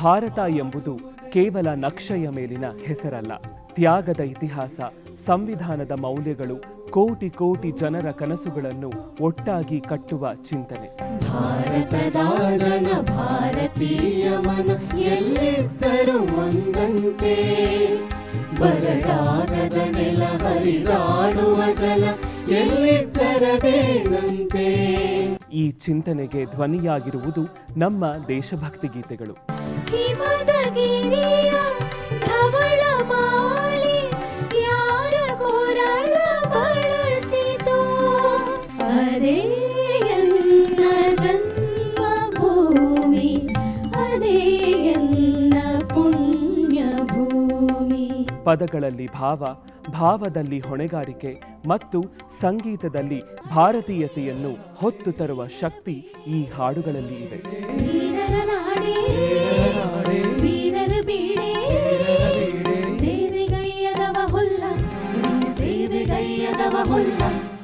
ಭಾರತ ಎಂಬುದು ಕೇವಲ ನಕ್ಷೆಯ ಮೇಲಿನ ಹೆಸರಲ್ಲ. ತ್ಯಾಗದ ಇತಿಹಾಸ ಸಂವಿಧಾನದ ಮೌಲ್ಯಗಳು ಕೋಟಿ ಕೋಟಿ ಜನರ ಕನಸುಗಳನ್ನು ಒಟ್ಟಾಗಿ ಕಟ್ಟುವ ಚಿಂತನೆ. ಭಾರತದ ಜನ ಭಾರತೀಯ ಮನ ಎಲ್ಲಿದ್ದರೂ ಒಂದಂತೆ. ಬರಡಾಗದ ನೆಲ ಹರಿದಾಡುವ ಜಲ ಎಲ್ಲಿದ್ದರದೇನಂತೆ. ಈ ಚಿಂತನೆಗೆ ಧ್ವನಿಯಾಗಿರುವುದು ನಮ್ಮ ದೇಶಭಕ್ತಿ ಗೀತೆಗಳು. ಹಿಮದ ಗಿರಿಯ ಧವಳ ಮಾಲೆ ಯಾರ ಕೊರಳ ಬಳಸಿತೋ? ಅದೇ ಎನ್ನ ಜನ್ಮಭೂಮಿ ಅದೇ ಎನ್ನ ಪುಣ್ಯ ಭೂಮಿ ಪದಗಳಲ್ಲಿ ಭಾವ ಭಾವದಲ್ಲಿ ಹೊಣೆಗಾರಿಕೆ ಮತ್ತು ಸಂಗೀತದಲ್ಲಿ ಭಾರತೀಯತೆಯನ್ನು ಹೊತ್ತು ತರುವ ಶಕ್ತಿ ಈ ಹಾಡುಗಳಲ್ಲಿ ಇದೆ. estava a.